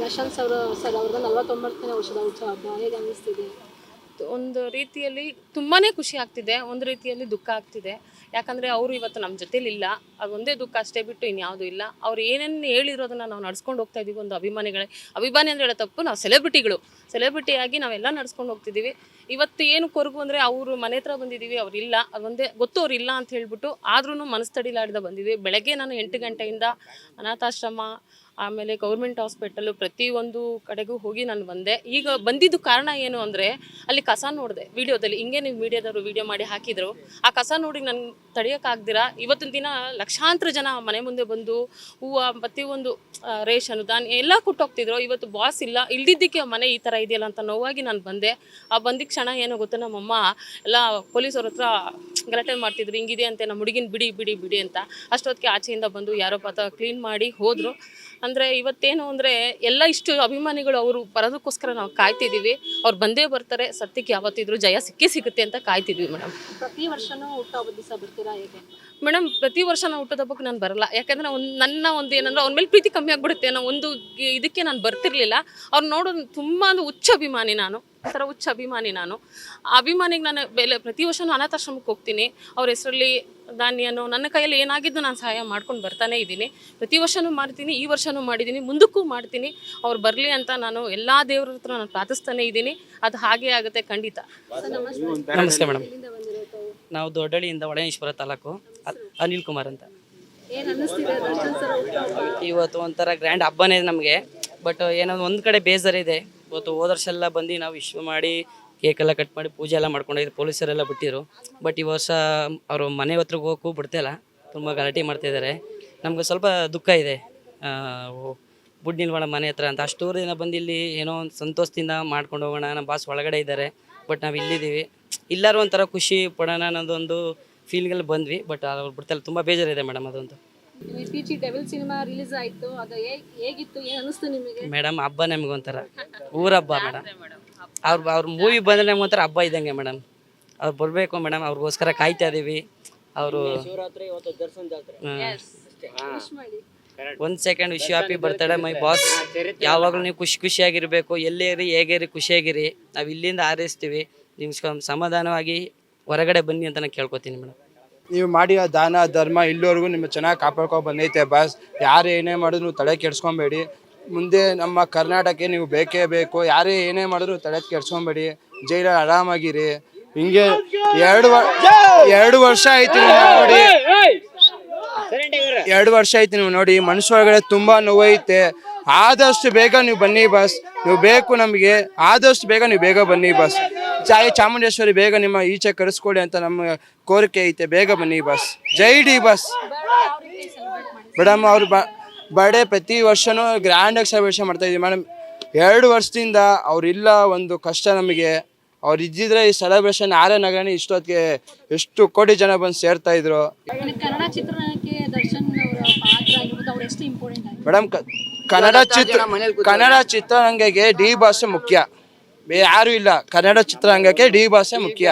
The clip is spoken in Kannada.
ದರ್ಶನ್ ಸರ್ ಸರ್ ಅವ್ರದ್ದು ನಲ್ವತ್ತೊಂಬತ್ತನೇ ವರ್ಷದ ಹುಟ್ಟುಹಬ್ಬ ಹಬ್ಬ, ಹೇಗೆ ಅನ್ನಿಸ್ತಿದೆ? ಒಂದು ರೀತಿಯಲ್ಲಿ ತುಂಬಾ ಖುಷಿ ಆಗ್ತಿದೆ, ಒಂದು ರೀತಿಯಲ್ಲಿ ದುಃಖ ಆಗ್ತಿದೆ. ಯಾಕಂದರೆ ಅವರು ಇವತ್ತು ನಮ್ಮ ಜೊತೇಲಿ ಇಲ್ಲ ಅದೊಂದೇ ದುಃಖ ಅಷ್ಟೇ ಬಿಟ್ಟು ಇನ್ಯಾವುದೂ ಇಲ್ಲ. ಅವ್ರು ಏನೇನು ಹೇಳಿರೋದನ್ನ ನಾವು ನಡ್ಸ್ಕೊಂಡು ಹೋಗ್ತಾ ಇದ್ದೀವಿ ಒಂದು ಅಭಿಮಾನಿಗಳೇ. ಅಭಿಮಾನಿ ಅಂದರೆ ಹೇಳೋ ತಪ್ಪು, ನಾವು ಸೆಲೆಬ್ರಿಟಿಗಳು. ಸೆಲೆಬ್ರಿಟಿಯಾಗಿ ನಾವೆಲ್ಲ ನಡ್ಸ್ಕೊಂಡು ಹೋಗ್ತಿದ್ದೀವಿ ಇವತ್ತು ಏನು ಕೊರಗು ಅಂದರೆ ಅವರು ಮನೆ ಹತ್ರ ಬಂದಿದ್ದೀವಿ ಅವರಿಲ್ಲ ಅದೊಂದೇ ಗೊತ್ತು ಅವ್ರು ಇಲ್ಲ ಅಂತ ಹೇಳ್ಬಿಟ್ಟು ಆದ್ರೂ ಮನಸ್ಸು ತಡಿಲಾಡ್ದ ಬಂದಿದ್ವಿ. ಬೆಳಗ್ಗೆ ನಾನು ಎಂಟು ಗಂಟೆಯಿಂದ ಅನಾಥಾಶ್ರಮ ಆಮೇಲೆ ಗೌರ್ಮೆಂಟ್ ಹಾಸ್ಪಿಟಲು ಪ್ರತಿಯೊಂದು ಕಡೆಗೂ ಹೋಗಿ ನಾನು ಬಂದೆ. ಈಗ ಬಂದಿದ್ದು ಕಾರಣ ಏನು ಅಂದರೆ, ಅಲ್ಲಿ ಕಸ ನೋಡಿದೆ. ವಿಡಿಯೋದಲ್ಲಿ ಹಿಂಗೆ ನೀವು ಮೀಡಿಯಾದವರು ವಿಡಿಯೋ ಮಾಡಿ ಹಾಕಿದರು. ಆ ಕಸ ನೋಡಿ ನಾನು ತಡೆಯೋಕ್ಕಾಗ್ದಿರ? ಇವತ್ತಿನ ದಿನ ಲಕ್ಷಾಂತರ ಜನ ಮನೆ ಮುಂದೆ ಬಂದು ಹೂವು ಒಂದು ರೇಷನ್ ದಾನ್ ಎಲ್ಲ ಕೊಟ್ಟೋಗ್ತಿದ್ರು. ಇವತ್ತು ಬಾಸ್ ಇಲ್ಲ. ಇಲ್ದಿದ್ದಕ್ಕೆ ಮನೆ ಈ ಥರ ಇದೆಯಲ್ಲ ಅಂತ ನೋವಾಗಿ ನಾನು ಬಂದೆ. ಆ ಬಂದಿದ್ದ ಕ್ಷಣ ಏನೋ ಗೊತ್ತು ನಮ್ಮಮ್ಮ, ಎಲ್ಲ ಪೊಲೀಸವ್ರ ಹತ್ರ ಗಲಾಟೆ ಮಾಡ್ತಿದ್ರು. ಹಿಂಗಿದೆ ಅಂತೆ. ನಮ್ಮ ಹುಡುಗಿನ ಬಿಡಿ ಬಿಡಿ ಬಿಡಿ ಅಂತ. ಅಷ್ಟೊತ್ತಿಗೆ ಆಚೆಯಿಂದ ಬಂದು ಯಾರೋ ಪಾತ್ರ ಕ್ಲೀನ್ ಮಾಡಿ ಹೋದರು. ಅಂದರೆ ಇವತ್ತೇನು ಅಂದರೆ ಎಲ್ಲ ಇಷ್ಟು ಅಭಿಮಾನಿಗಳು ಅವರು ಬರೋದಕ್ಕೋಸ್ಕರ ನಾವು ಕಾಯ್ತಿದ್ದೀವಿ ಅವ್ರು ಬಂದೇ ಬರ್ತಾರೆ. ಸತ್ಯಕ್ಕೆ ಯಾವತ್ತಿದ್ರು ಜಯ ಸಿಕ್ಕೇ ಸಿಗುತ್ತೆ ಅಂತ ಕಾಯ್ತಿದ್ವಿ ಮೇಡಮ್. ಪ್ರತಿ ವರ್ಷನೂ ಹುಟ್ಟುಹಬ್ಬದ ದಿವಸ ಬರ್ತೀರಾ ಹೇಗೆ? ಮೇಡಮ್ ಪ್ರತಿ ವರ್ಷ ನಾವು ಹುಟ್ಟೋದಬ್ಬಕ್ಕೆ ನಾನು ಬರಲ್ಲ. ಯಾಕಂದ್ರೆ ಒಂದು ನನ್ನ ಒಂದು ಏನಂದ್ರೆ ಅವ್ರ ಮೇಲೆ ಪ್ರೀತಿ ಕಮ್ಮಿ ಆಗ್ಬಿಡುತ್ತೆ ಅನ್ನೋ ಒಂದು ಇದಕ್ಕೆ ನಾನು ಬರ್ತಿರ್ಲಿಲ್ಲ. ಅವ್ರು ನೋಡೋದು ತುಂಬಾ ಹುಚ್ಚ ಅಭಿಮಾನಿ ನಾನು. ಒಂಥರ ಹುಚ್ಚ ಅಭಿಮಾನಿ ನಾನು. ಆ ಅಭಿಮಾನಿಗೆ ನಾನು ಬೆಲೆ ಪ್ರತಿ ವರ್ಷನೂ ಅನಾಥಾಶ್ರಮಕ್ಕೆ ಹೋಗ್ತೀನಿ. ಅವ್ರ ಹೆಸರಲ್ಲಿ ಧಾನ್ಯನೋ ನನ್ನ ಕೈಯಲ್ಲಿ ಏನಾಗಿದ್ದು ನಾನು ಸಹಾಯ ಮಾಡ್ಕೊಂಡು ಬರ್ತಾನೆ ಇದ್ದೀನಿ. ಪ್ರತಿ ವರ್ಷನೂ ಮಾಡ್ತೀನಿ ಈ ವರ್ಷನೂ ಮಾಡಿದ್ದೀನಿ ಮುಂದಕ್ಕೂ ಮಾಡ್ತೀನಿ. ಅವ್ರು ಬರಲಿ ಅಂತ ನಾನು ಎಲ್ಲ ದೇವರ ಹತ್ರ ನಾನು ಪ್ರಾರ್ಥಿಸ್ತಾನೆ ಇದ್ದೀನಿ. ಅದು ಹಾಗೆ ಆಗುತ್ತೆ ಖಂಡಿತ. ನಮಸ್ತೆ. ನಮಸ್ತೆ ಮೇಡಮ್. ನಾವು ದೊಡ್ಡಳ್ಳಿಯಿಂದ ಒಳನೇಶ್ವರ ತಾಲೂಕು ಅನಿಲ್ ಕುಮಾರ್ ಅಂತ. ಇವತ್ತು ಒಂಥರ ಗ್ರ್ಯಾಂಡ್ ಹಬ್ಬನೇ ನಮಗೆ. ಬಟ್ ಏನೋ ಒಂದು ಕಡೆ ಬೇಜಾರಿದೆ. ಇವತ್ತು ಹೋದ ಬಂದು ನಾವು ವಿಶ್ವ ಮಾಡಿ ಕೇಕ್ ಎಲ್ಲ ಕಟ್ ಮಾಡಿ ಪೂಜೆ ಎಲ್ಲ ಮಾಡ್ಕೊಂಡಿದ್ದು ಪೊಲೀಸರೆಲ್ಲ ಬಿಟ್ಟಿದ್ರು ಬಟ್ ಈ ವರ್ಷ ಅವರು ಮನೆ ಹತ್ರಕ್ಕೆ ಹೋಗೋಕ್ಕೂ ಬಿಡ್ತಿಲ್ಲ ತುಂಬ ಗಲಾಟೆ ಮಾಡ್ತಾಯಿದ್ದಾರೆ ನಮಗೆ ಸ್ವಲ್ಪ ದುಃಖ ಇದೆ. ಬುಡ್ ನಿಲ್ವಣ ಮನೆ ಹತ್ರ ಅಂತ. ಅಷ್ಟು ದಿನ ಬಂದು ಇಲ್ಲಿ ಏನೋ ಒಂದು ಸಂತೋಷದಿಂದ ಮಾಡ್ಕೊಂಡು ಹೋಗೋಣ. ನಮ್ಮ ಬಾಸ್ ಒಳಗಡೆ ಇದ್ದಾರೆ ಬಟ್ ನಾವು ಇಲ್ಲಿದ್ದೀವಿ. ಎಲ್ಲರೂ ಒಂಥರ ಖುಷಿ ಪಡೋಣ ಅನ್ನೋದೊಂದು ಫೀಲ್ಗಲ್ಲಿ ಬಂದ್ವಿ. ಬಟ್ ಅವ್ರು ಬಿಡ್ತಾಯಿಲ್ಲ ತುಂಬ ಬೇಜಾರಿದೆ ಮೇಡಮ್ ಅದೊಂದು. ಇತ್ತೀಚೆಗೆ ಡೆವಿಲ್ ಸಿನಿಮಾ ರಿಲೀಸ್ ಆಯ್ತು. ಅದು ಹೇಗಿತ್ತು? ಏನು ಅನಿಸ್ತು ನಿಮಗೆ? ಮೇಡಮ್ ಹಬ್ಬ ನಮ್ಗೆ ಒಂಥರ. ಊರ ಹಬ್ಬ ಮೇಡಮ್? ಅವ್ರ ಅವ್ರ ಮೂವಿ ಬಂದ್ರೆ ನಮ್ಗೆ ಒಂಥರ ಹಬ್ಬ ಇದ್ದಂಗೆ ಮೇಡಮ್. ಅವ್ರು ಬರಬೇಕು ಮೇಡಮ್. ಅವ್ರಿಗೋಸ್ಕರ ಕಾಯ್ತಾ ಇದೀವಿ. ಅವರು ಒಂದ್ second wish happy birthday my boss ಯಾವಾಗಲೂ ನೀವು ಖುಷಿ ಖುಷಿಯಾಗಿರಬೇಕು. ಎಲ್ಲೇ ಇರಿ ಹೇಗೆ ಇರಿ ಖುಷಿಯಾಗಿರಿ. ನಾವು ಇಲ್ಲಿಂದ ಆರೈಸ್ತೀವಿ ನಿಮ್ಗೆ ಸಮಾಧಾನವಾಗಿ ಹೊರಗಡೆ ಬನ್ನಿ ಅಂತ ನಾನು ಕೇಳ್ಕೊತೀನಿ ಮೇಡಮ್. ನೀವು ಮಾಡಿರೋ ದಾನ, ಧರ್ಮ ಇಲ್ಲಿವರೆಗೂ ನಿಮ್ಮ ಚೆನ್ನಾಗಿ ಕಾಪಾಡ್ಕೊ ಬಂದೈತೆ, ಬಾಸ್. ಯಾರು ಏನೇ ಮಾಡಿದ್ರು ತಲೆ ಕೆಡ್ಸ್ಕೊಬೇಡಿ. ಮುಂದೆ ನಮ್ಮ ಕರ್ನಾಟಕಕ್ಕೆ ನೀವು ಬೇಕೇ ಬೇಕು. ಯಾರೇ ಏನೇ ಮಾಡಿದ್ರು ತಲೆ ಕೆಡ್ಸ್ಕೊಬೇಡಿ. ಜೈಲಲ್ಲಿ ಆರಾಮಾಗಿರಿ. ಹಿಂಗೆ ಎರಡು ಎರಡು ವರ್ಷ ಆಯ್ತು ನೀವು ನೋಡಿ. ಎರಡು ವರ್ಷ ಆಯ್ತು ನೀವು ನೋಡಿ. ಮನುಷ್ಯ ಒಳಗಡೆ ತುಂಬಾ ನೋವೈತೆ. ಆದಷ್ಟು ಬೇಗ ನೀವು ಬನ್ನಿ, ಬಸ್. ನೀವು ಬೇಕು ನಮಗೆ. ಆದಷ್ಟು ಬೇಗ ನೀವು ಬೇಗ ಬನ್ನಿ, ಬಸ್. ಚಾಯಿ ಚಾಮುಂಡೇಶ್ವರಿ ಬೇಗ ನಿಮ್ಮ ಈಚೆ ಕರೆಸ್ಕೊಡಿ ಅಂತ ನಮ್ಮ ಕೋರಿಕೆ ಐತೆ. ಬೇಗ ಬನ್ನಿ ಬಸ್ ಜೈ ಡಿ ಬಸ್ ಮೇಡಮ್ ಅವ್ರು ಬ ಬರ್ಡೇ ಪ್ರತಿ ವರ್ಷನೂ ಗ್ರ್ಯಾಂಡಾಗಿ ಸೆಲೆಬ್ರೇಷನ್ ಮಾಡ್ತಾ ಇದೀವಿ ಮೇಡಮ್ ಎರಡು ವರ್ಷದಿಂದ ಅವರಿಲ್ಲ ಒಂದು ಕಷ್ಟ ನಮಗೆ. ಅವ್ರು ಇದ್ದಿದ್ರೆ ಈ ಸೆಲೆಬ್ರೇಷನ್ ಆರೇ ನಗರನೇ ಇಷ್ಟೊತ್ತಿಗೆ ಎಷ್ಟು ಕೋಟಿ ಜನ ಬಂದು ಸೇರ್ತಾ ಇದ್ರು. ಮೇಡಮ್ ಕನ್ನಡ ಚಿತ್ರ ಕನ್ನಡ ಚಿತ್ರರಂಗಕ್ಕೆ ಡಿ ಬಸ್ ಮುಖ್ಯ. ಯಾರು ಇಲ್ಲ. ಕನ್ನಡ ಚಿತ್ರರಂಗಕ್ಕೆ ಡಿ ಭಾಷೆ ಮುಖ್ಯ.